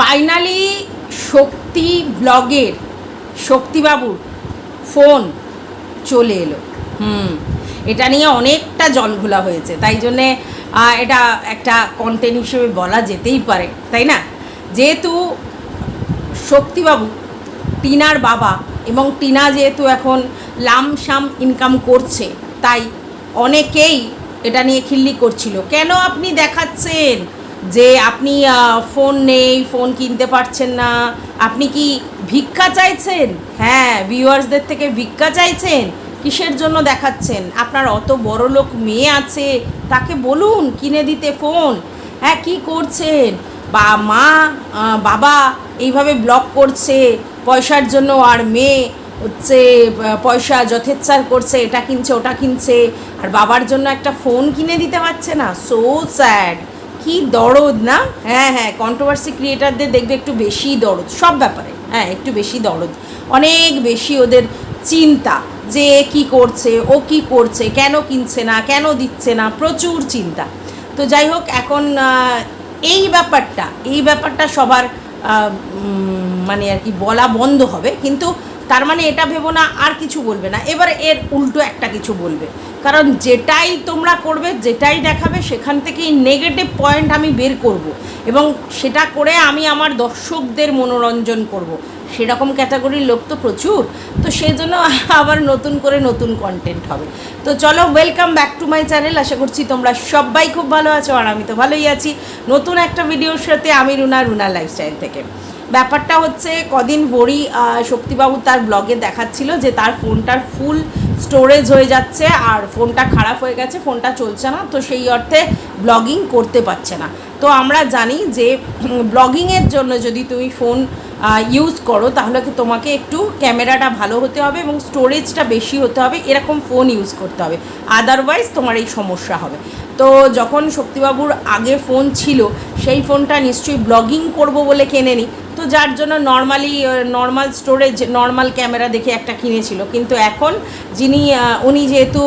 Finally শক্তি ব্লগের, শক্তিবাবুর phone চলে এলো। হুম, এটা নিয়ে অনেকটা জলঘোলা হয়েছে। তাই জন্যে এটা একটা কন্টেন্ট হিসেবে বলা যেতেই পারে, তাই না? যেহেতু শক্তিবাবু, টিনার বাবা এবং টিনা যেহেতু এখন লামসাম ইনকাম করছে, তাই অনেকেই এটা নিয়ে খিল্লি করছিল। কেন আপনি দেখাচ্ছেন? যে আপনি ফোন নেই ফোন কিনতে পারছেন না। আপনি কি ভিক্ষা চাইছেন? হ্যাঁ ভিউয়ার্সদের থেকে ভিক্ষা চাইছেন? কিসের জন্য দেখাচ্ছেন? আপনার অত বড় লোক মেয়ে আছে, তাকে বলুন, কিনে দিতে ফোন হ্যাঁ কি করছেন? বা মা বাবা এইভাবে ব্লক করছে, পয়সার জন্য আর মেয়ে হচ্ছে পয়সা যথেচ্ছার করছে, এটা কিনছে, ওটা কিনছে, আর বাবার জন্য একটা ফোন কিনে দিতে পারছে না? সো স্যাড কি দরদ না? হ্যাঁ হ্যাঁ কন্ট্রোভার্সি ক্রিয়েটারদের দেখবে একটু বেশি দরদ, সব ব্যাপারে। হ্যাঁ একটু বেশি দরদ। অনেক বেশি ওদের চিন্তা যে কি করছে, ও কি করছে, কেন কিনছে না, কেন দিচ্ছে না, প্রচুর চিন্তা। তো যাই হোক, এখন এই ব্যাপারটা এই ব্যাপারটা সবার মানে আর কি বলা বন্ধ হবে। কিন্তু তার মানে এটা ভেবো না, আর কিছু বলবে না। এবার এর উল্টো একটা কিছু বলবে। কারণ যেটাই তোমরা করবে, যেটাই দেখাবে, সেখান থেকেই নেগেটিভ পয়েন্ট আমি বের করব। এবং সেটা করে আমি আমার দর্শকদের মনোরঞ্জন করব। সেরকম ক্যাটাগরির লোক তো প্রচুর। তো সেই জন্য আবার নতুন করে নতুন কন্টেন্ট হবে। তো চলো welcome back to my channel আশা করছি তোমরা সবাই খুব ভালো আছো, আর আমি তো ভালোই আছি। নতুন একটা ভিডিওর সাথে আমি রুনা রুনা লাইফস্টাইল থেকে। ব্যাপারটা হচ্ছে কদিন ভরি শক্তিবাবু তার ব্লগে দেখাচ্ছিল যে তার ফোনটার ফুল স্টোরেজ হয়ে যাচ্ছে আর ফোনটা খারাপ হয়ে গেছে ফোনটা চলছে না, তো সেই অর্থে ব্লগিং করতে পারছে না। তো আমরা জানি যে ব্লগিংয়ের জন্য যদি তুমি ফোন ইউজ করো, তাহলে তোমাকে একটু ক্যামেরাটা ভালো হতে হবে এবং স্টোরেজটা বেশি হতে হবে, এরকম ফোন ইউজ করতে হবে। আদারওয়াইজ তোমার এই সমস্যা হবে। তো যখন শক্তিবাবুর আগে ফোন ছিল, সেই ফোনটা নিশ্চয়ই ব্লগিং করব বলে কেনেনি তো যার জন্য normally normal storage normal camera দেখে একটা কিনেছিল। কিন্তু এখন যিনি উনি যেহেতু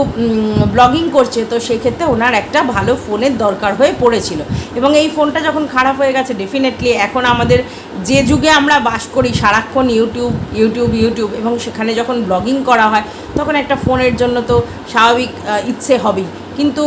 ব্লগিং করছে, তো সেক্ষেত্রে ওনার একটা ভালো ফোনের দরকার হয়ে পড়েছিল। এবং এই ফোনটা যখন খারাপ হয়ে গেছে ডেফিনেটলি এখন আমাদের যে যুগে আমরা বাস করি, সারাক্ষণ ইউটিউব ইউটিউব ইউটিউব এবং সেখানে যখন ব্লগিং করা হয়, তখন একটা ফোনের জন্য তো স্বাভাবিক ইচ্ছে হবেই। কিন্তু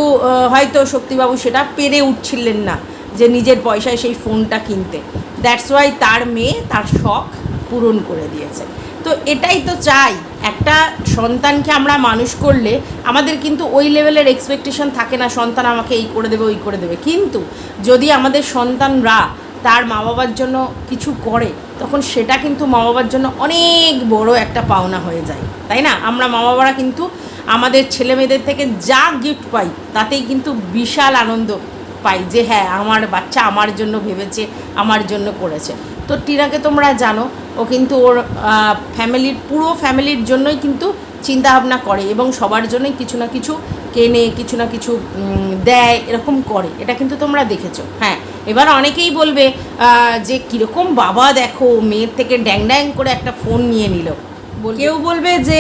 হয়তো শক্তিবাবু সেটা পেরে উঠছিলেন না। যে নিজের পয়সায় সেই ফোনটা কিনতে। দ্যাটস ওয়াই তার মেয়ে তার শখ পূরণ করে দিয়েছে। তো এটাই তো চাই। একটা সন্তানকে আমরা মানুষ করলে আমাদের কিন্তু ওই লেভেলের এক্সপেকটেশন থাকে না, সন্তান আমাকে এই করে দেবে, ওই করে দেবে। কিন্তু যদি আমাদের সন্তানরা তার মা বাবার জন্য কিছু করে, তখন সেটা কিন্তু মা বাবার জন্য অনেক বড় একটা পাওনা হয়ে যায়। তাই না? আমরা মা বাবারা কিন্তু আমাদের ছেলে মেয়েদের থেকে যা গিফট পাই, তাতেই কিন্তু বিশাল আনন্দ পাই যে হ্যাঁ আমার বাচ্চা আমার জন্য ভেবেছে আমার জন্য করেছে। তো টিনাকে তোমরা জানো ও কিন্তু ওর ফ্যামিলির পুরো ফ্যামিলির জন্যই কিন্তু চিন্তা ভাবনা করে এবং সবার জন্যই কিছু না কিছু কেনে কিছু না কিছু দেয় এরকম করে। এটা কিন্তু তোমরা দেখেছ। হ্যাঁ এবার অনেকেই বলবে যে কীরকম বাবা দেখো মেয়ের থেকে ড্যাং ড্যাং করে একটা ফোন নিয়ে নিল। কেউ বলবে যে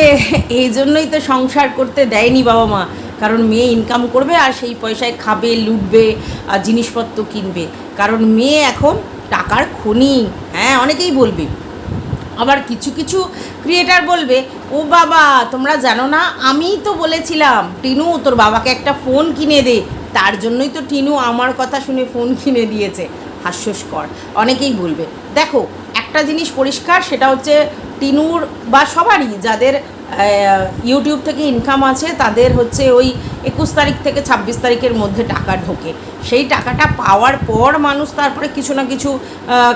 এই জন্যই তো সংসার করতে দেয়নি বাবা মা। কারণ মেয়ে ইনকাম করবে আর সেই পয়সায় খাবে, লুটবে, আর জিনিসপত্র কিনবে। কারণ মেয়ে এখন টাকার খনি। হ্যাঁ অনেকেই বলবে। আবার কিছু কিছু ক্রিয়েটার বলবে, ও বাবা, তোমরা জানো না আমিই তো বলেছিলাম, টিনু, তোর বাবাকে একটা ফোন কিনে দে। তার জন্যই তো টিনু আমার কথা শুনে ফোন কিনে দিয়েছে। হাস্যস্কর। অনেকেই বলবে, দেখো একটা জিনিস পরিষ্কার, সেটা হচ্ছে টিনুর বা সবারই যাদের ইউটিউব থেকে ইনকাম আছে, তাদের হচ্ছে ওই একুশ তারিখ থেকে ছাব্বিশ তারিখের মধ্যে টাকা ঢোকে। সেই টাকাটা পাওয়ার পর মানুষ তারপরে কিছু না কিছু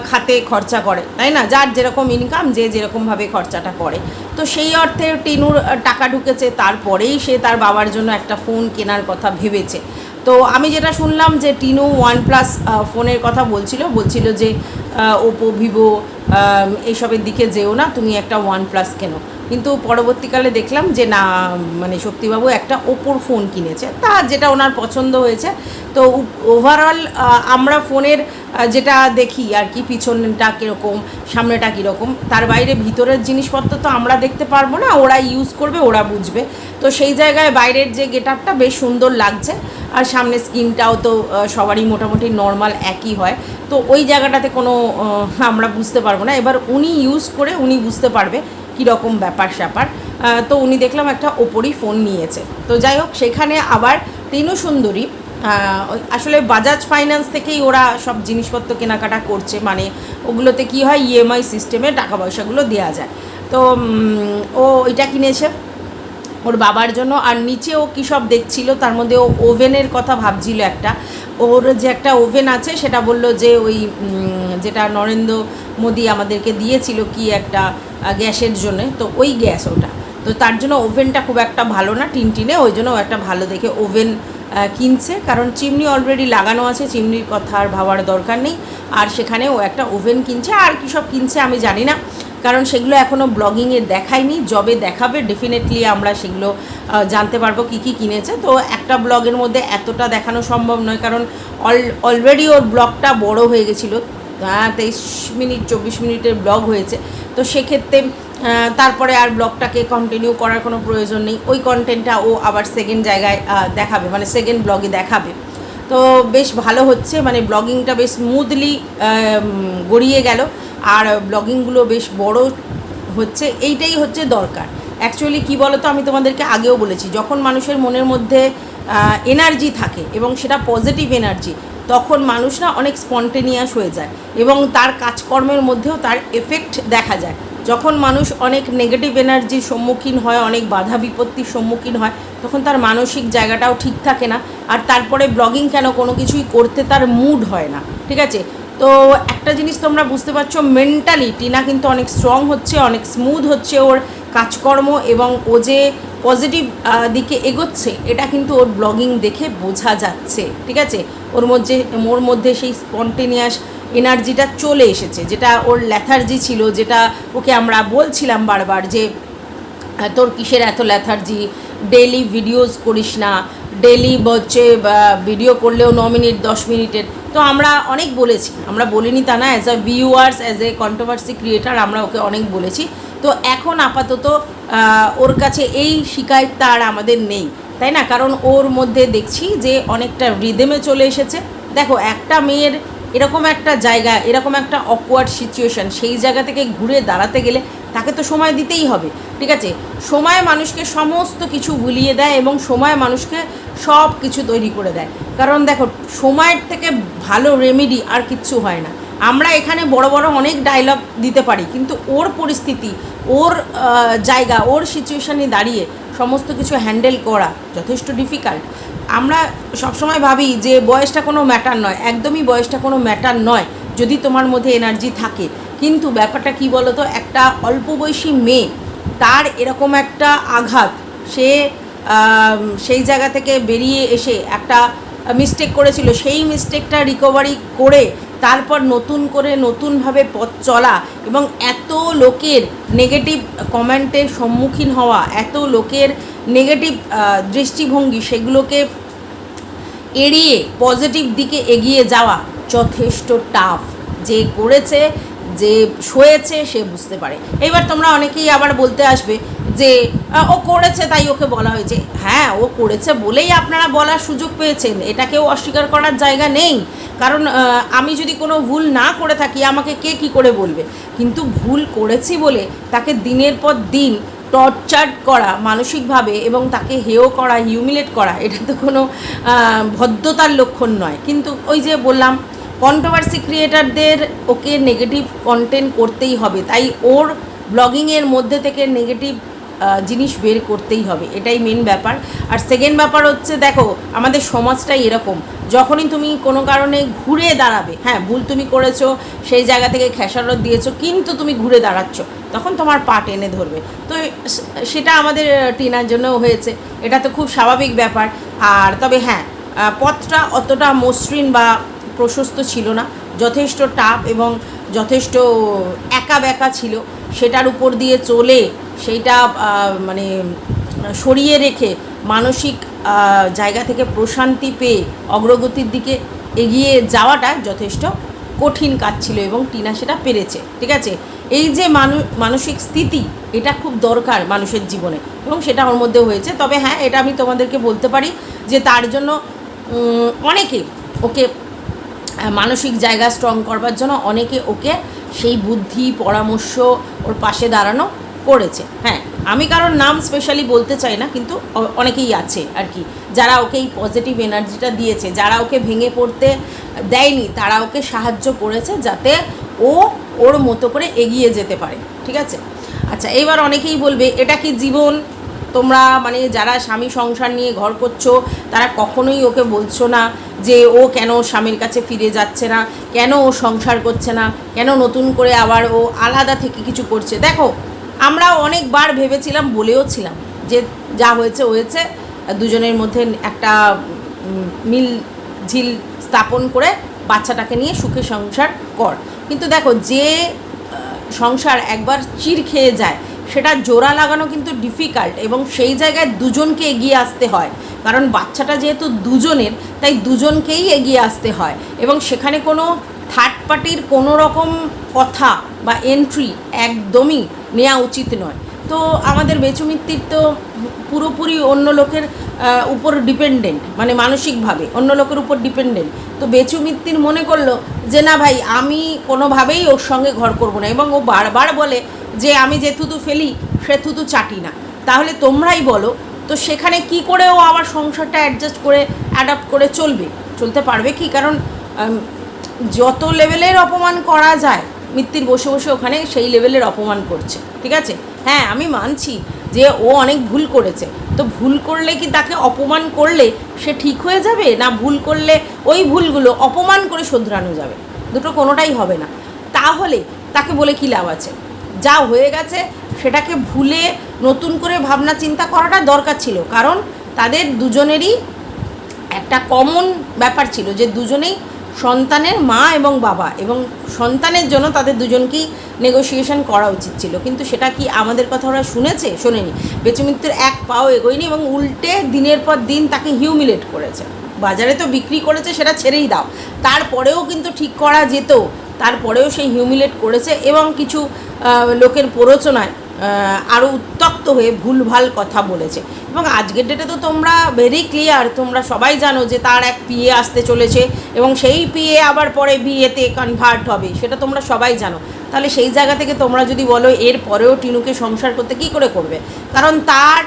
খাতে খরচা করে, তাই না? যার যেরকম ইনকাম যে যেরকমভাবে খরচাটা করে। তো সেই অর্থে টিনুর টাকা ঢুকেছে, তারপরেই সে তার বাবার জন্য একটা ফোন কেনার কথা ভেবেছে। তো আমি যেটা শুনলাম যে টিনু ওয়ান প্লাস ফোনের কথা বলছিল বলছিল যে ওপো ভিভো এইসবের দিকে যেও না, তুমি একটা ওয়ান প্লাস কেনো। কিন্তু পরবর্তীকালে দেখলাম যে না মানে শক্তিবাবু একটা ওপোর ফোন কিনেছে। তা যেটা ওনার পছন্দ হয়েছে। তো ওভারঅল আমরা ফোনের যেটা দেখি আর কি, পিছনটা কীরকম, সামনেটা কীরকম, তার বাইরে ভিতরের জিনিসপত্র তো আমরা দেখতে পারব না, ওরা ইউজ করবে, ওরা বুঝবে। তো সেই জায়গায় বাইরের যে গেট আপটা বেশ সুন্দর লাগছে। আর সামনে স্কিনটাও তো সবারই মোটামুটি নর্মাল একই হয়। তো ওই জায়গাটাতে কোনো আমরা বুঝতে পারব না। এবার উনি ইউজ করে উনি বুঝতে পারবে কীরকম ব্যাপার স্যাপার। তো উনি দেখলাম একটা ওপরই ফোন নিয়েছে। তো যাই হোক, সেখানে আবার টিনু সুন্দরী আসলে বাজাজ ফাইন্যান্স থেকেই ওরা সব জিনিসপত্র কেনাকাটা করছে। মানে ওগুলোতে কি হয় ইএমআই সিস্টেমে টাকা পয়সাগুলো দেওয়া যায়। তো ও এটা কিনেছে। ওর বাবার জন্য, আর নিচে ও কী সব দেখছিল, তার মধ্যে ও ওভেনের কথা ভাবছিল একটা। ওর যে একটা ওভেন আছে, সেটা বলল যে ওই যেটা নরেন্দ্র মোদি আমাদেরকে দিয়েছিল কি একটা গ্যাসের জন্য, তো ওই গ্যাস ওটা। তো তার জন্য ওভেনটা খুব একটা ভালো না, টিনটিনে, ওই জন্য ও একটা ভালো দেখে ওভেন কিনছে। কারণ চিমনি অলরেডি লাগানো আছে, চিমনির কথা আর ভাবার দরকার নেই। আর সেখানে ও একটা ওভেন কিনছে, আর কী সব কিনছে আমি জানি না। কারণ সেগুলো এখনও ব্লগিংয়ে দেখায়নি। যবে দেখাবে ডেফিনেটলি আমরা সেগুলো জানতে পারব কী কী কিনেছে। তো একটা ব্লগের মধ্যে এতটা দেখানো সম্ভব নয়, কারণ অল অলরেডি ওর ব্লগটা বড় হয়ে গেছিল। তেইশ মিনিট, চব্বিশ মিনিটের ব্লগ হয়েছে। তো সেক্ষেত্রে তারপরে আর ব্লগটাকে কন্টিনিউ করার কোনো প্রয়োজন নেই। ওই কন্টেন্টটা ও আবার সেকেন্ড জায়গায় দেখাবে মানে সেকেন্ড ব্লগে দেখাবে। তো বেশ ভালো হচ্ছে মানে ব্লগিংটা বেশ স্মুথলি গড়িয়ে গেল। আর ব্লগিংগুলো বেশ বড় হচ্ছে, এইটাই হচ্ছে দরকার। অ্যাকচুয়ালি কি বলতো, আমি তোমাদেরকে আগেও বলেছি, যখন মানুষের মনের মধ্যে এনার্জি থাকে এবং সেটা পজিটিভ এনার্জি তখন মানুষ না অনেক স্পন্টেনিয়াস হয়ে যায় এবং তার কাজকর্মের মধ্যেও তার এফেক্ট দেখা যায়। যখন মানুষ অনেক নেগেটিভ এনার্জির সম্মুখীন হয়, অনেক বাধা বিপত্তির সম্মুখীন হয়, তখন তার মানসিক জায়গাটাও ঠিক থাকে না। আর তারপরে ব্লগিং কেন কোনো কিছুই করতে তার মুড হয় না, ঠিক আছে? তো একটা জিনিস তোমরা বুঝতে পারছ মেন্টালি টিনা কিন্তু অনেক স্ট্রং হচ্ছে, অনেক স্মুথ হচ্ছে ওর কাজকর্ম এবং ও যে পজিটিভ দিকে এগোচ্ছে, এটা কিন্তু ওর ব্লগিং দেখে বোঝা যাচ্ছে, ঠিক আছে? ওর মধ্যে ওর মধ্যে সেই স্পন্টেনিয়াস এনার্জিটা চলে এসেছে, যেটা ওর ল্যাথার্জি ছিল, যেটা ওকে আমরা বলছিলাম বারবার যে, তোর কিসের এত ল্যাথার্জি ডেলি ভিডিওস করিস না ডেলি হচ্ছে ভিডিও করলেও ন মিনিট, দশ মিনিটের। তো আমরা অনেক বলেছি, আমরা বলিনি তা না as a viewers as a controversy creator আমরা ওকে অনেক বলেছি। তো এখন আপাতত ওর কাছে এই শিকায়তটা আর আমাদের নেই, তাই না? কারণ ওর মধ্যে দেখছি যে অনেকটা রিদেমে চলে এসেছে। দেখো, একটা মেয়ের এরকম একটা জায়গা, এরকম একটা অকওয়ার্ড সিচুয়েশন সেই জায়গা থেকে ঘুরে দাঁড়াতে গেলে তাকে তো সময় দিতেই হবে, ঠিক আছে? সময় মানুষকে সমস্ত কিছু ভুলিয়ে দেয় এবং সময় মানুষকে সব কিছু তৈরি করে দেয়। কারণ দেখো, সময়ের থেকে ভালো রেমেডি আর কিচ্ছু হয় না। আমরা এখানে বড় বড় অনেক ডায়লগ দিতে পারি, কিন্তু ওর পরিস্থিতি, ওর জায়গা, ওর সিচুয়েশানে দাঁড়িয়ে সমস্ত কিছু হ্যান্ডেল করা যথেষ্ট ডিফিকাল্ট আমরা সবসময় ভাবি যে বয়সটা কোনো ম্যাটার নয়, একদমই বয়সটা কোনো ম্যাটার নয়, যদি তোমার মধ্যে এনার্জি থাকে। কিন্তু ব্যাপারটা কি বলো তো একটা অল্প বয়সী মেয়ে, তার এরকম একটা আঘাত, সে সেই জায়গা থেকে বেরিয়ে এসে একটা মিস্টেক করেছিল, সেই মিস্টেকটা রিকভারি করে তারপর নতুন করে নতুনভাবে পথ চলা এবং এত লোকের নেগেটিভ কমেন্টের সম্মুখীন হওয়া, এত লোকের নেগেটিভ দৃষ্টিভঙ্গি, সেগুলোকে এড়িয়ে পজিটিভ দিকে এগিয়ে যাওয়া যথেষ্ট টাফ যে করেছে, যে সয়েছে, সে বুঝতে পারে। এবার তোমরা অনেকেই আবার বলতে আসবে যে ও করেছে তাই ওকে বলা হয়েছে। হ্যাঁ ও করেছে বলেই আপনারা বলার সুযোগ পেয়েছেন। এটা কেউ অস্বীকার করার জায়গা নেই। কারণ আমি যদি কোনো ভুল না করে থাকি, আমাকে কে কি করে বলবে? কিন্তু ভুল করেছি বলে তাকে দিনের পর দিন টর্চার করা, মানসিকভাবে এবং তাকে হেয় করা হিউমিলেট করা, এটা তো কোনো ভদ্রতার লক্ষণ নয়। কিন্তু ওই যে বললাম কন্ট্রোভার্সি ক্রিয়েটারদের ওকে নেগেটিভ কন্টেন্ট করতেই হবে। তাই ওর ব্লগিংয়ের মধ্যে থেকে নেগেটিভ জিনিস বের করতেই হবে, এটাই মেন ব্যাপার। আর সেকেন্ড ব্যাপার হচ্ছে, দেখো, আমাদের সমাজটাই এরকম। যখনই তুমি কোনো কারণে ঘুরে দাঁড়াবে হ্যাঁ ভুল তুমি করেছ, সেই জায়গা থেকে খেসারত দিয়েছ, কিন্তু তুমি ঘুরে দাঁড়াচ্ছ, তখন তোমার পা টেনে ধরবে। তো সেটা আমাদের টিনার জন্যও হয়েছে। এটা তো খুব স্বাভাবিক ব্যাপার। আর তবে হ্যাঁ পথটা অতটা মসৃণ বা প্রশস্ত ছিল না। যথেষ্ট টাপ এবং যথেষ্ট একা বেঁকা ছিল। সেটার উপর দিয়ে চলে, সেইটা মানে সরিয়ে রেখে মানসিক জায়গা থেকে প্রশান্তি পেয়ে অগ্রগতির দিকে এগিয়ে যাওয়াটা যথেষ্ট কঠিন কাজ ছিল এবং টিনা সেটা পেরেছে, ঠিক আছে? এই যে মানু, মানসিক স্থিতি, এটা খুব দরকার মানুষের জীবনে এবং সেটা ওর মধ্যে হয়েছে। তবে হ্যাঁ এটা আমি তোমাদেরকে বলতে পারি যে তার জন্য অনেকে ওকে মানসিক জায়গা স্ট্রং করবার জন্য অনেকে ওকে সেই বুদ্ধি, পরামর্শ ওর পাশে দাঁড়ানো করেছে। হ্যাঁ আমি কারোর নাম স্পেশালি বলতে চাই না, কিন্তু অনেকেই আছে আর কি। যারা ওকে এই পজিটিভ এনার্জিটা দিয়েছে, যারা ওকে ভেঙে পড়তে দেয়নি, তারা ওকে সাহায্য করেছে যাতে ও ওর মতো করে এগিয়ে যেতে পারে। ঠিক আছে? আচ্ছা এবার অনেকেই বলবে, এটা কি জীবন? তোমরা মানে যারা স্বামী সংসার নিয়ে ঘর করছ, তারা কখনোই ওকে বলছো না যে ও কেন স্বামীর কাছে ফিরে যাচ্ছে না, কেন ও সংসার করছে না, কেন নতুন করে আবার ও আলাদা থেকে কিছু করছে। দেখো আমরাও অনেকবার ভেবেছিলাম, বলেও ছিলাম যে যা হয়েছে হয়েছে। দুজনের মধ্যে একটা মিল ঝিল স্থাপন করে বাচ্চাটাকে নিয়ে সুখে সংসার কর। কিন্তু দেখো, যে সংসার একবার চির খেয়ে যায় সেটা জোড়া লাগানো কিন্তু ডিফিকাল্ট এবং সেই জায়গায় দুজনকে এগিয়ে আসতে হয়। কারণ বাচ্চাটা যেহেতু দুজনের, তাই দুজনকেই এগিয়ে আসতে হয়। এবং সেখানে কোনো থার্ড পার্টির কোনো রকম কথা বা এন্ট্রি একদমই নেওয়া উচিত নয়। তো আমাদের বেচুমিত্তির তো পুরোপুরি অন্য লোকের উপর ডিপেন্ডেন্ট মানে মানসিকভাবে অন্য লোকের উপর ডিপেন্ডেন্ট তো বেচুমিত্তির মনে করল যে, না ভাই, আমি কোনোভাবেই ওর সঙ্গে ঘর করব না। এবং ও বারবার বলে যে আমি যে থুতু ফেলি, সে থুতু চাটি না। তাহলে তোমরাই বলো, তো সেখানে কি করে ও আবার সংসারটা অ্যাডজাস্ট করে অ্যাডাপ্ট করে চলবে? চলতে পারবে কি? কারণ যত লেভেলের অপমান করা যায়, মিত্তির বসে বসে ওখানে সেই লেভেলের অপমান করছে, ঠিক আছে? হ্যাঁ আমি মানছি যে ও অনেক ভুল করেছে। তো ভুল করলে কি তাকে অপমান করলে সে ঠিক হয়ে যাবে? না ভুল করলে ওই ভুলগুলো অপমান করে শোধরানো যাবে? দুটো কোনোটাই হবে না। তাহলে তাকে বলে কী লাভ আছে? যা হয়ে গেছে সেটাকে ভুলে নতুন করে ভাবনা চিন্তা করাটা দরকার ছিল। কারণ তাদের দুজনেরই একটা কমন ব্যাপার ছিল যে দুজনেই সন্তানের মা এবং বাবা এবং সন্তানের জন্য তাদের দুজনকেই নেগোসিয়েশন করা উচিত ছিল। কিন্তু সেটা কি আমাদের কথা ওরা শুনেছে? শোনেনি। বেচুমিত্রের এক পাও এগোয়নি এবং উল্টে দিনের পর দিন তাকে হিউমিলেট করেছে। বাজারে তো বিক্রি করেছে, সেটা ছেড়েই দাও। তারপরেও কিন্তু ঠিক করা যেত। তারপরেও সেই হিউমিলেট করেছে এবং কিছু লোকের প্ররোচনায় আরও উত্তক্ত হয়ে ভুলভাল কথা বলেছে। এবং আজকের ডেটে তো তোমরা ভেরি ক্লিয়ার তোমরা সবাই জানো যে তার এক পিএ আসতে চলেছে এবং সেই পিএ আবার পরে বিয়েতে কনভার্ট হবে, সেটা তোমরা সবাই জানো। তাহলে সেই জায়গা থেকে তোমরা যদি বলো এর পরেও টিনুকে সংসার করতে কি করে করবে? কারণ তার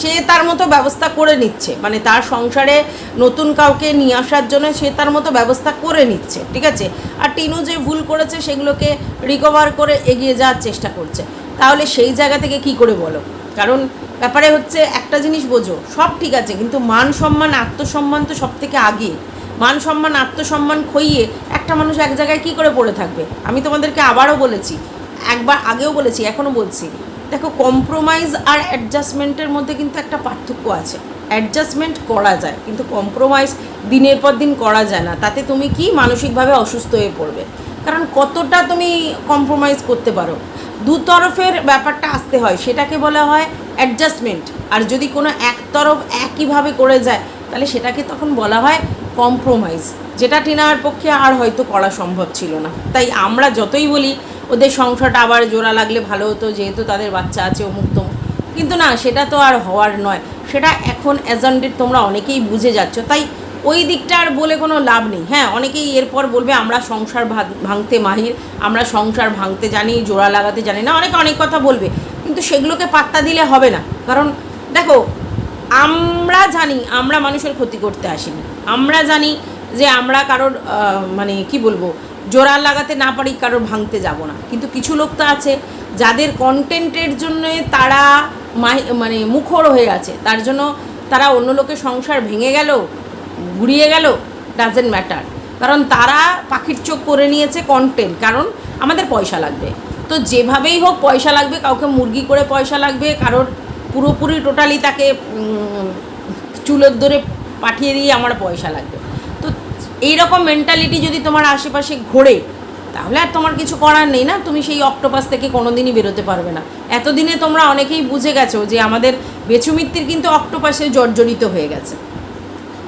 সে- তার মতো ব্যবস্থা করে নিচ্ছে। মানে তার সংসারে নতুন কাউকে নিয়ে আসার জন্য সে তার মতো ব্যবস্থা করে নিচ্ছে, ঠিক আছে? আর টিনু যে ভুল করেছে, সেগুলোকে রিকভার করে এগিয়ে যাওয়ার চেষ্টা করছে। তাহলে সেই জায়গা থেকে কি করে বলো? কারণ ব্যাপারে হচ্ছে একটা জিনিস বোঝো, সব ঠিক আছে, কিন্তু মান সম্মান, আত্মসম্মান তো সব থেকে আগে। মান সম্মান, আত্মসম্মান খইয়ে একটা মানুষ এক জায়গায় কি করে পড়ে থাকবে? আমি তোমাদেরকে আবারও বলেছি, একবার আগেও বলেছি, এখনও বলছি। দেখো কম্প্রোমাইজ আর অ্যাডজাস্টমেন্টের মধ্যে কিন্তু একটা পার্থক্য আছে। অ্যাডজাস্টমেন্ট করা যায়, কিন্তু কম্প্রোমাইজ দিনের পর দিন করা যায় না। তাতে তুমি কি মানসিকভাবে অসুস্থ হয়ে পড়বে। কারণ কতটা তুমি কম্প্রোমাইজ করতে পারো। দু তরফের ব্যাপারটা আসতে হয়, সেটাকে বলা হয় অ্যাডজাস্টমেন্ট আর যদি কোনো এক তরফ একইভাবে করে যায়, তাহলে সেটাকে তখন বলা হয় কম্প্রোমাইজ যেটা টিনার পক্ষে আর হয়তো করা সম্ভব ছিল না। তাই আমরা যতই বলি ওদের সংসারটা আবার জোড়া লাগলে ভালো হতো, যেহেতু তাদের বাচ্চা আছে, অমুক তমুক। কিন্তু না, সেটা তো আর হওয়ার নয়। সেটা এখন অ্যাজান্ডেড তোমরা অনেকেই বুঝে যাচ্ছ। তাই ওই দিকটা আর বলে কোনো লাভ নেই। হ্যাঁ অনেকেই এরপর বলবে, আমরা সংসার ভাঙতে মাহির, আমরা সংসার ভাঙতে জানি, জোড়া লাগাতে জানি না, অনেকে অনেক কথা বলবে। কিন্তু সেগুলোকে পাত্তা দিলে হবে না। কারণ দেখো, আমরা জানি, আমরা মানুষের ক্ষতি করতে আসিনি। আমরা জানি যে আমরা কারোর মানে কি বলব জোড়া লাগাতে না পারি, কারোর ভাঙতে যাব না। কিন্তু কিছু লোক তো আছে, যাদের কন্টেন্টের জন্য তারা মানে মুখর হয়ে আছে। তার জন্য তারা অন্য লোকের সংসার ভেঙে গেল, ঘুরিয়ে গেল ডাজেন্ট ম্যাটার কারণ তারা পাখির চোখ করে নিয়েছে কন্টেন্ট কারণ আমাদের পয়সা লাগবে। তো যেভাবেই হোক পয়সা লাগবে, কাউকে মুরগি করে পয়সা লাগবে, কারোর পুরোপুরি টোটালি তাকে চুলের দরে পাঠিয়ে দিয়ে আমার পয়সা লাগবে। এইরকম মেন্টালিটি যদি তোমার আশেপাশে ঘোরে, তাহলে আর তোমার কিছু করার নেই না। তুমি সেই অক্টোপাস থেকে কোনোদিনই বেরোতে পারবে না। এতদিনে তোমরা অনেকেই বুঝে গেছো যে আমাদের বেচুমিত্তির কিন্তু অক্টোপাসে জর্জরিত হয়ে গেছে।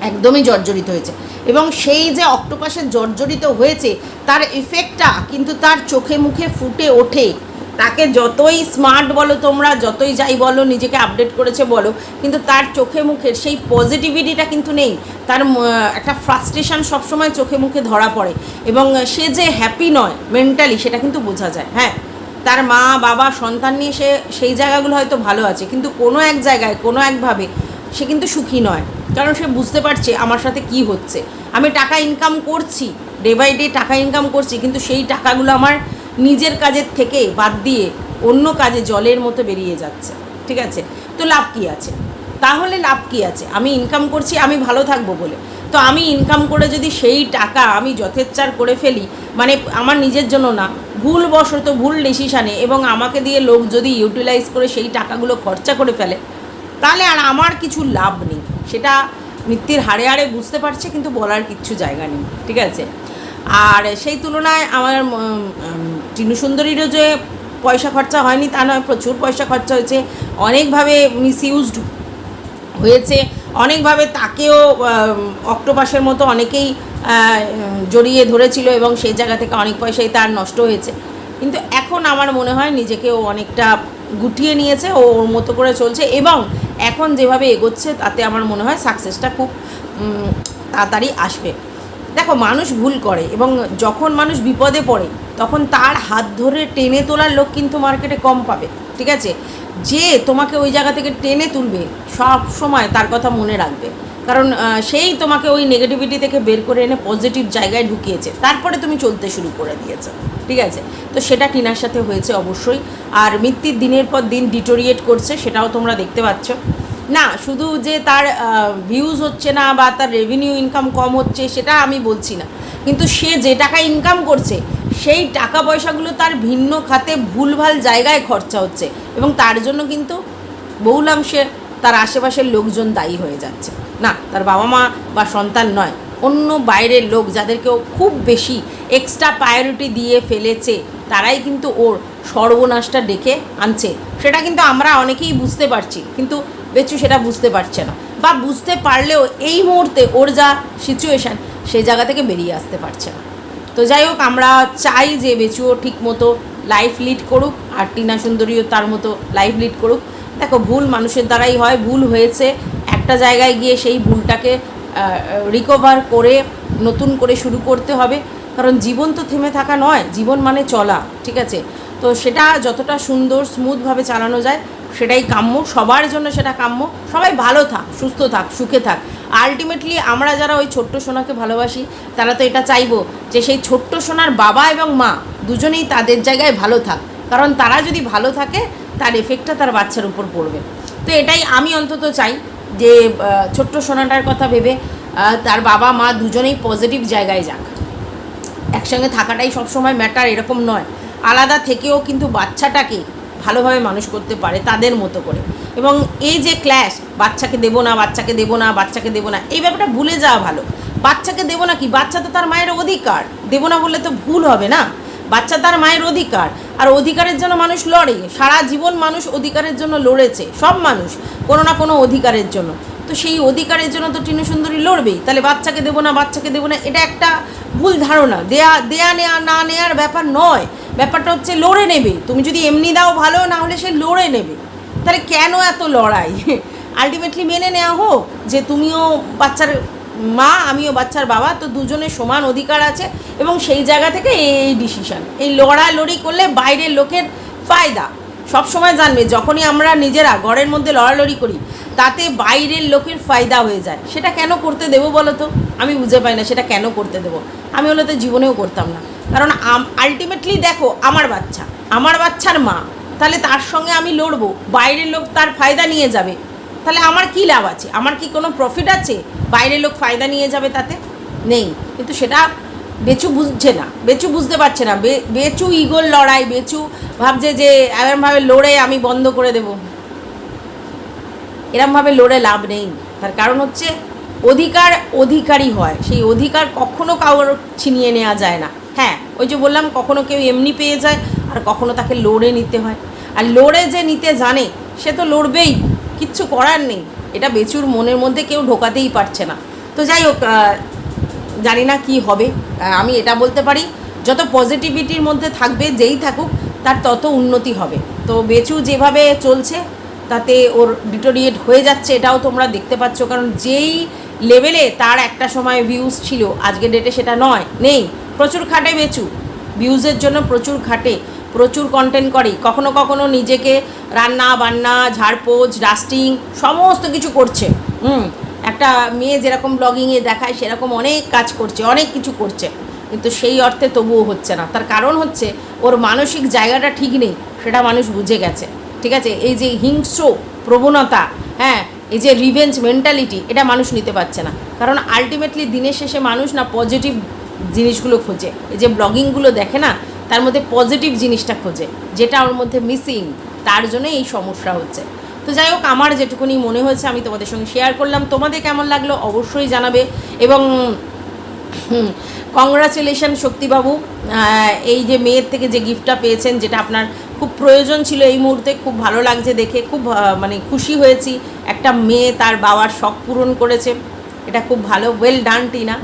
একদমই জর্জরিত হয়েছে। এবং সেই যে অক্টোপাসে জর্জরিত হয়েছে, তার ইফেক্টটা কিন্তু তার চোখে মুখে ফুটে ওঠে। তাকে যতই স্মার্ট বলো তোমরা, যতই যাই বলো, নিজেকে আপডেট করেছে বলো, কিন্তু তার চোখে মুখের সেই পজিটিভিটিটা কিন্তু নেই। তার একটা ফ্রাস্ট্রেশন সবসময় চোখে মুখে ধরা পড়ে। এবং সে যে হ্যাপি নয় মেন্টালি সেটা কিন্তু বোঝা যায় হ্যাঁ? তার মা, বাবা, সন্তান নিয়ে সে, সেই জায়গাগুলো হয়তো ভালো আছে, কিন্তু কোনো এক জায়গায়, কোনো একভাবে সে কিন্তু সুখী নয়। কারণ সে বুঝতে পারছে আমার সাথে কি হচ্ছে। আমি টাকা ইনকাম করছি ডে বাই ডে টাকা ইনকাম করছি, কিন্তু সেই টাকাগুলো আমার নিজের কাজের থেকে বাদ দিয়ে অন্য কাজে জলের মতো বেরিয়ে যাচ্ছে। ঠিক আছে? তো লাভ কি আছে? তাহলে লাভ কি আছে? আমি ইনকাম করছি, আমি ভালো থাকব বলে। তো আমি ইনকাম করে যদি সেই টাকা আমি যথেচ্ছার করে ফেলি মানে আমার নিজের জন্য না, ভুলবশত ভুল ডিসিশানে এবং আমাকে দিয়ে লোক যদি ইউটিলাইজ করে সেই টাকাগুলো খরচা করে ফেলে, তাহলে আর আমার কিছু লাভ নেই। সেটা মৃত্যুর হাড়ে হাড়ে বুঝতে পারছে, কিন্তু বলার কিচ্ছু জায়গা নেই। ঠিক আছে? আর সেই তুলনায় আমার উম, সুন্দরীরও যে পয়সা খরচা হয়নি তা নয় প্রচুর পয়সা খরচা হয়েছে অনেকভাবে মিসইউজড হয়েছে অনেকভাবে তাকেও অক্টোপাসের মতো অনেকেই জড়িয়ে ধরেছিল এবং সেই জায়গা থেকে অনেক পয়সাই তার নষ্ট হয়েছে। কিন্তু এখন আমার মনে হয় নিজেকে ও অনেকটা গুটিয়ে নিয়েছে ও ওর মতো করে চলছে এবং এখন যেভাবে এগোচ্ছে তাতে আমার মনে হয় সাকসেসটা খুব তাড়াতাড়ি আসবে। দেখো মানুষ ভুল করে এবং যখন মানুষ বিপদে পড়ে তখন তার হাত ধরে টেনে তোলার লোক কিন্তু মার্কেটে কম পাবে, ঠিক আছে? যে তোমাকে ওই জায়গা থেকে টেনে তুলবে সব সময় তার কথা মনে রাখবে। কারণ সেই তোমাকে ওই নেগেটিভিটি থেকে বের করে এনে পজিটিভ জায়গায় ঢুকিয়েছে। তারপরে তুমি চলতে শুরু করে দিয়েছ, ঠিক আছে? তো সেটা টিনার সাথে হয়েছে অবশ্যই। আর মৃত্যুর দিনের পর দিন ডিটোরিয়েট করছে, সেটাও তোমরা দেখতে পাচ্ছ। না, শুধু যে তার ভিউজ হচ্ছে না বা তার রেভিনিউ ইনকাম কম হচ্ছে, সেটা আমি বলছি না। কিন্তু সে যে টাকা ইনকাম করছে সেই টাকা পয়সাগুলো তার ভিন্ন খাতে ভুলভাল জায়গায় খরচা হচ্ছে এবং তার জন্য কিন্তু বহুলাংশে তার আশেপাশের লোকজন দায়ী হয়ে যাচ্ছে। না, তার বাবা মা বা সন্তান নয়, অন্য বাইরের লোক যাদেরকেও খুব বেশি এক্সট্রা প্রায়োরিটি দিয়ে ফেলেছে, তারাই কিন্তু ওর সর্বনাশটা ডেকে আনছে। সেটা কিন্তু আমরা অনেকেই বুঝতে পারছি, কিন্তু বেচু সেটা বুঝতে পারছে না বা বুঝতে পারলেও এই মুহূর্তে ওর যা সিচুয়েশান সেই জায়গা থেকে বেরিয়ে আসতে পারছে না। তো যাই হোক, আমরা চাই যে বেচুও ঠিক মতো লাইফ লিড করুক, আর টিনা সুন্দরীও তার মতো লাইফ লিড করুক। দেখো, ভুল মানুষের দ্বারাই হয়, ভুল হয়েছে। একটা জায়গায় গিয়ে সেই ভুলটাকে রিকভার করে, নতুন করে শুরু করতে হবে। কারণ জীবন তো থেমে থাকা নয়, জীবন মানে চলা, ঠিক আছে? তো সেটা যতটা সুন্দর স্মুথভাবে চালানো যায় সেটাই কাম্য, সবার জন্য সেটা কাম্য। সবাই ভালো থাক, সুস্থ থাক, সুখে থাক। আলটিমেটলি আমরা যারা ওই ছোট্ট সোনাকে ভালোবাসি, তারা তো এটা চাইব যে সেই ছোট্ট সোনার বাবা এবং মা দুজনেই তাদের জায়গায় ভালো থাক। কারণ তারা যদি ভালো থাকে, তার এফেক্টটা তার বাচ্চার উপর পড়বে। তো এটাই আমি অন্তত চাই যে ছোট্ট সোনাটার কথা ভেবে তার বাবা, মা দুজনেই পজিটিভ জায়গায় যাক। একসঙ্গে থাকাটাই সবসময় ম্যাটার এরকম নয়। আলাদা থেকেও কিন্তু বাচ্চাটাকে ভালোভাবে মানুষ করতে পারে তাদের মতো করে। এবং এই যে ক্ল্যাশ বাচ্চাকে দেবো না, বাচ্চাকে দেবো না, বাচ্চাকে দেবো না, এই ব্যাপারটা ভুলে যাওয়া ভালো। বাচ্চাকে দেবো না কি? বাচ্চা তো তার মায়ের অধিকার। দেবো না বললে তো ভুল হবে না। বাচ্চা তার মায়ের অধিকার। আর অধিকারের জন্য মানুষ লড়ে। সারা জীবন মানুষ অধিকারের জন্য লড়েছে, সব মানুষ, কোনো না কোনো অধিকারের জন্য। তো সেই অধিকারের জন্য তো টিনু সুন্দরী লড়বেই। তাহলে বাচ্চাকে দেবো না, বাচ্চাকে দেবো না, এটা একটা ভুল ধারণা। দেয়া দেয়া নেয়া, না নেয়ার ব্যাপার নয়। ব্যাপারটা হচ্ছে লড়ে নেবে। তুমি যদি এমনি দাও ভালো, না হলে সে লড়ে নেবে। তাহলে কেন এত লড়াই? আলটিমেটলি মেনে নেওয়া হোক যে তুমিও বাচ্চার মা, আমিও বাচ্চার বাবা, তো দুজনের সমান অধিকার আছে এবং সেই জায়গা থেকে এই ডিসিশন এই লড়ালড়ি করলে বাইরের লোকের ফায়দা। সব সময় জানবে, যখনই আমরা নিজেরা ঘরের মধ্যে লড়ালড়ি করি, তাতে বাইরের লোকের ফায়দা হয়ে যায়। সেটা কেন করতে দেবো বলো তো? আমি বুঝে পাই না সেটা কেন করতে দেবো। আমি হলে তো জীবনেও করতাম না। কারণ আলটিমেটলি দেখো, আমার বাচ্চা, আমার বাচ্চার মা, তাহলে তার সঙ্গে আমি লড়বো, বাইরের লোক তার ফায়দা নিয়ে যাবে, তাহলে আমার কি লাভ আছে? আমার কি কোনো প্রফিট আছে? বাইরের লোক ফায়দা নিয়ে যাবে তাতে? নেই, কিন্তু সেটা বেচু বুঝছে না, বেচু বুঝতে পারছে না বেচু ইগোর লড়াই, বেচু ভাবছে যে এরমভাবে লড়ে আমি বন্ধ করে দেব। এরমভাবে লড়ে লাভ নেই, তার কারণ হচ্ছে অধিকার অধিকারী হয়, সেই অধিকার কখনো কারোর ছিনিয়ে নেওয়া যায় না। হ্যাঁ ওই যে বললাম, কখনো কেউ এমনি পেয়ে যায় আর কখনো তাকে লোড়ে নিতে হয়। আর লোড়ে যে নিতে জানে, সে তো লড়বেই, কিচ্ছু করার নেই। এটা বেচুর মনের মধ্যে কেউ ঢোকাতেই পারছে না। তো যাই হোক জানি না কি হবে। আমি এটা বলতে পারি, যত পজিটিভিটির মধ্যে থাকবে, যেই থাকুক, তার তত উন্নতি হবে। তো বেচু যেভাবে চলছে, তাতে ওর ডিটোরিয়েট হয়ে যাচ্ছে, এটাও তোমরা দেখতে পাচ্ছ। কারণ যেই লেভেলে তার একটা সময় ভিউজ ছিল আজকে ডেটে সেটা নয়, নেই। প্রচুর খাটে বেচু। ভিউজের জন্য প্রচুর খাটে, প্রচুর কন্টেন্ট করে। কখনো কখনো নিজেকে রান্না, বান্না ঝাড়পোছ ডাস্টিং সমস্ত কিছু করছে। হুম, একটা মেয়ে যেরকম ব্লগিংয়ে দেখায়, সেরকম অনেক কাজ করছে, অনেক কিছু করছে। কিন্তু সেই অর্থে তবুও হচ্ছে না। তার কারণ হচ্ছে, ওর মানসিক জায়গাটা ঠিক নেই, সেটা মানুষ বুঝে গেছে। ঠিক আছে? এই যে হিংস্র প্রবণতা হ্যাঁ এই যে রিভেঞ্জ মেন্টালিটি এটা মানুষ নিতে পারছে না। কারণ আলটিমেটলি দিনের শেষে মানুষ না পজিটিভ জিনিসগুলো খোঁজে। এই যে ব্লগিংগুলো দেখে না, তার মধ্যে পজিটিভ জিনিসটা খোঁজে, যেটা ওর মধ্যে মিসিং তার জন্য এই সমস্যা হচ্ছে। তো যাই হোক, আমার যেটুকুনি মনে হয়েছে, আমি তোমাদের সঙ্গে শেয়ার করলাম। তোমাদের কেমন লাগল অবশ্যই জানাবে। এবং কংগ্রাচুলেশন শক্তিবাবু। এই যে মেয়ের থেকে যে গিফটটা পেয়েছেন, যেটা আপনার খুব প্রয়োজন ছিল এই মুহূর্তে, খুব ভালো লাগছে দেখে, খুব মানে খুশি হয়েছি। একটা মেয়ে তার বাবার শখ পূরণ করেছে। এটা খুব ভালো ওয়েল ডান টিনা।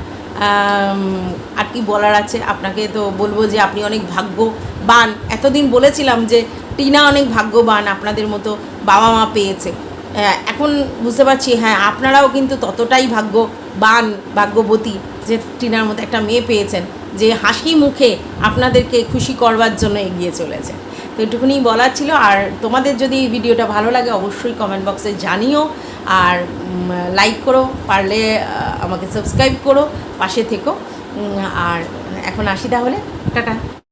আর কি বলার আছে? আপনাকে তো বলব যে আপনি অনেক ভাগ্যবান। এতদিন বলেছিলাম যে টিনা অনেক ভাগ্যবান, আপনাদের মতো বাবা মা পেয়েছে। এখন বুঝতে পারছি হ্যাঁ আপনারাও কিন্তু ততটাই ভাগ্যবান, ভাগ্যবতী যে টিনার মতো একটা মেয়ে পেয়েছেন, যে হাসি মুখে আপনাদেরকে খুশি করবার জন্য এগিয়ে চলেছে। তো এটুকুনি বলার ছিল। আর তোমাদের যদি ভিডিওটা ভালো লাগে, অবশ্যই কমেন্ট বক্সে জানিও। আর লাইক করো, পারলে আমাকে সাবস্ক্রাইব করো, পাশে থেকো। আর এখন আসি তাহলে। টাটা।